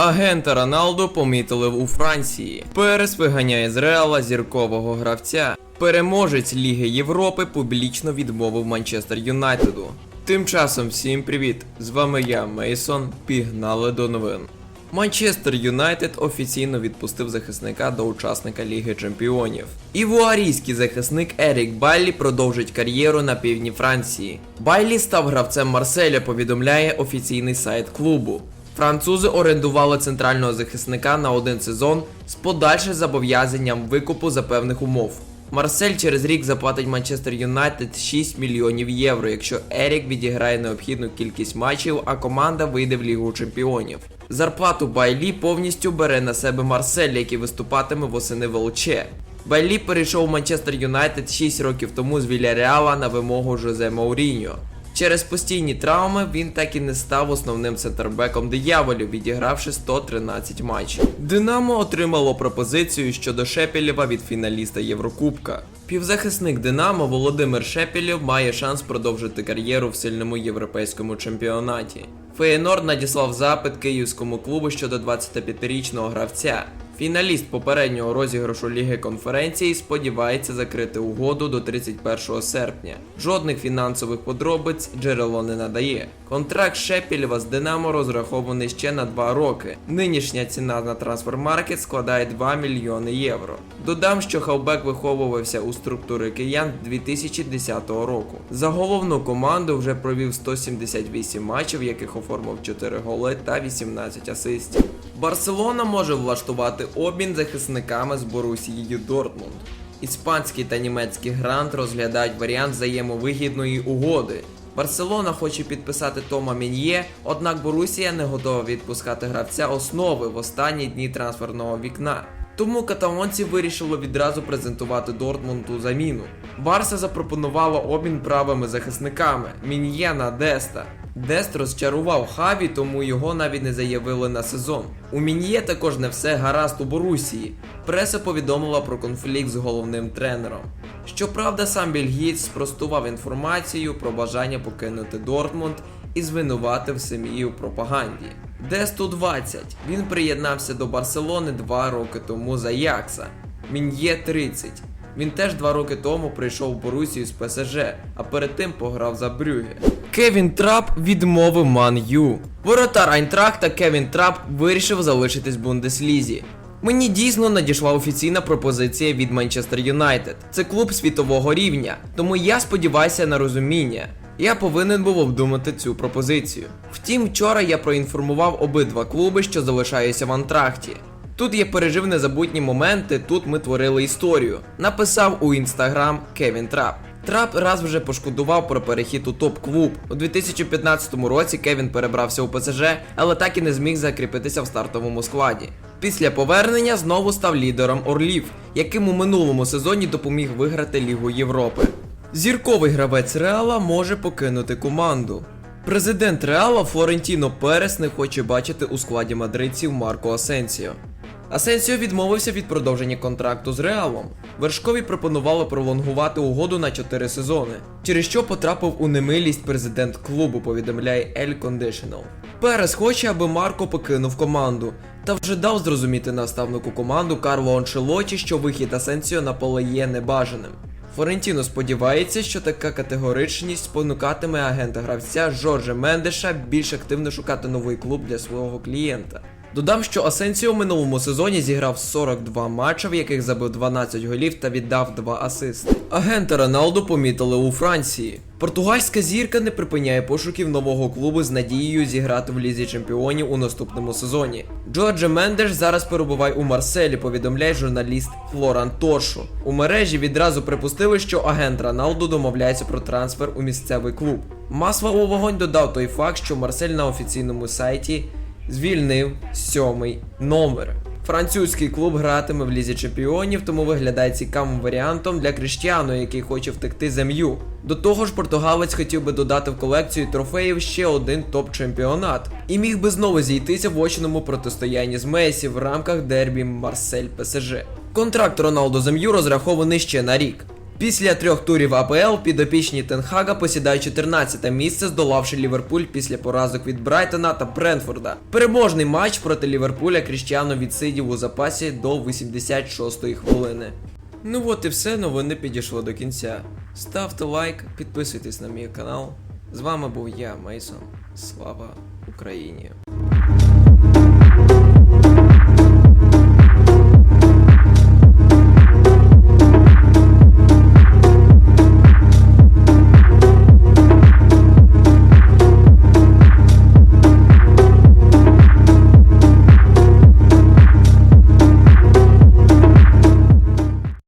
Агента Роналду помітили у Франції. Перес виганяє з Реала зіркового гравця. Переможець Ліги Європи публічно відмовив Манчестер Юнайтеду. Тим часом всім привіт! З вами я, Мейсон. Пігнали до новин. Манчестер Юнайтед офіційно відпустив захисника до учасника Ліги Чемпіонів. Івуарійський захисник Ерік Байлі продовжить кар'єру на півдні Франції. Байлі став гравцем Марселя, повідомляє офіційний сайт клубу. Французи орендували центрального захисника на один сезон з подальшим зобов'язанням викупу за певних умов. Марсель через рік заплатить Манчестер Юнайтед 6 мільйонів євро, якщо Ерік відіграє необхідну кількість матчів, а команда вийде в Лігу Чемпіонів. Зарплату Байлі повністю бере на себе Марсель, який виступатиме восени в ЛЧ. Байлі перейшов в Манчестер Юнайтед 6 років тому з Вільяреала на вимогу Жозе Мауріньо. Через постійні травми він так і не став основним центрбеком дияволів, відігравши 113 матчів. Динамо отримало пропозицію щодо Шепелєва від фіналіста Єврокубка. Півзахисник Динамо Володимир Шепелєв має шанс продовжити кар'єру в сильному європейському чемпіонаті. Феєнорд надіслав запит київському клубу щодо 25-річного гравця. Фіналіст попереднього розіграшу Ліги конференції сподівається закрити угоду до 31 серпня. Жодних фінансових подробиць джерело не надає. Контракт Шепілєва з Динамо розрахований ще на 2 роки. Нинішня ціна на трансфермаркет складає 2 мільйони євро. Додам, що Хавбек виховувався у структури киян 2010 року. За головну команду вже провів 178 матчів, яких оформив 4 голи та 18 асистів. Барселона може влаштувати обмін захисниками з Борусією Дортмунд. Іспанський та німецький грант розглядають варіант взаємовигідної угоди. Барселона хоче підписати Тома Мін'є, однак Борусія не готова відпускати гравця основи в останні дні трансферного вікна. Тому каталонці вирішили відразу презентувати Дортмунду заміну. Барса запропонувала обмін правими захисниками Мін'є на Деста. Дест розчарував Хаві, тому його навіть не заявили на сезон. У Мін'є також не все гаразд у Борусії. Преса повідомила про конфлікт з головним тренером. Щоправда, сам бельгієць спростував інформацію про бажання покинути Дортмунд і звинуватив сім'ї у пропаганді. Десту 20. Він приєднався до Барселони два роки тому за Якса. Мін'є 30. Він теж два роки тому прийшов в Борусію з ПСЖ, а перед тим пограв за Брюге. Кевін Трап відмовив Ман Ю. Воротар Айнтрахта Кевін Трап вирішив залишитись в Бундеслізі. Мені дійсно надійшла офіційна пропозиція від Манчестер Юнайтед. Це клуб світового рівня, тому я сподіваюся на розуміння. Я повинен був обдумати цю пропозицію. Втім, вчора я проінформував обидва клуби, що залишаюся в антрахті. Тут я пережив незабутні моменти, тут ми творили історію. Написав у інстаграм Кевін Трап. Трап раз вже пошкодував про перехід у топ-клуб. У 2015 році Кевін перебрався у ПСЖ, але так і не зміг закріпитися в стартовому складі. Після повернення знову став лідером Орлів, яким у минулому сезоні допоміг виграти Лігу Європи. Зірковий гравець Реала може покинути команду. Президент Реала Флорентіно Перес не хоче бачити у складі мадридців Марко Асенсіо. Асенсіо відмовився від продовження контракту з Реалом. Вершкові пропонували пролонгувати угоду на 4 сезони, через що потрапив у немилість президент клубу, повідомляє El Conditional. Перес хоче, аби Марко покинув команду, та вже дав зрозуміти наставнику команду Карло Анчелоті, що вихід Асенсіо на поле є небажаним. Флорентіно сподівається, що така категоричність спонукатиме агента гравця Жоржа Мендеша більш активно шукати новий клуб для свого клієнта. Додам, що Асенсіо в минулому сезоні зіграв 42 матча, в яких забив 12 голів та віддав 2 асисти. Агента Роналду помітили у Франції. Португальська зірка не припиняє пошуків нового клубу з надією зіграти в лізі чемпіонів у наступному сезоні. Джордже Мендеш зараз перебуває у Марселі, повідомляє журналіст Флоран Торшо. У мережі відразу припустили, що агент Роналду домовляється про трансфер у місцевий клуб. Масла у вогонь додав той факт, що Марсель на офіційному сайті звільнив сьомий номер. Французький клуб гратиме в лізі чемпіонів, тому виглядає цікавим варіантом для Кріштіану, який хоче втекти з. До того ж, португалець хотів би додати в колекцію трофеїв ще один топ-чемпіонат і міг би знову зійтися в очному протистоянні з Месі в рамках дербі Марсель ПСЖ. Контракт Роналдо з розрахований ще на рік. Після трьох турів АПЛ підопічні Тенхага посідають 14 місце, здолавши Ліверпуль після поразок від Брайтона та Брентфорда. Переможний матч проти Ліверпуля Кріштіану відсидів у запасі до 86-ї хвилини. Ну от і все, новини підійшло до кінця. Ставте лайк, підписуйтесь на мій канал. З вами був я, Мейсон. Слава Україні!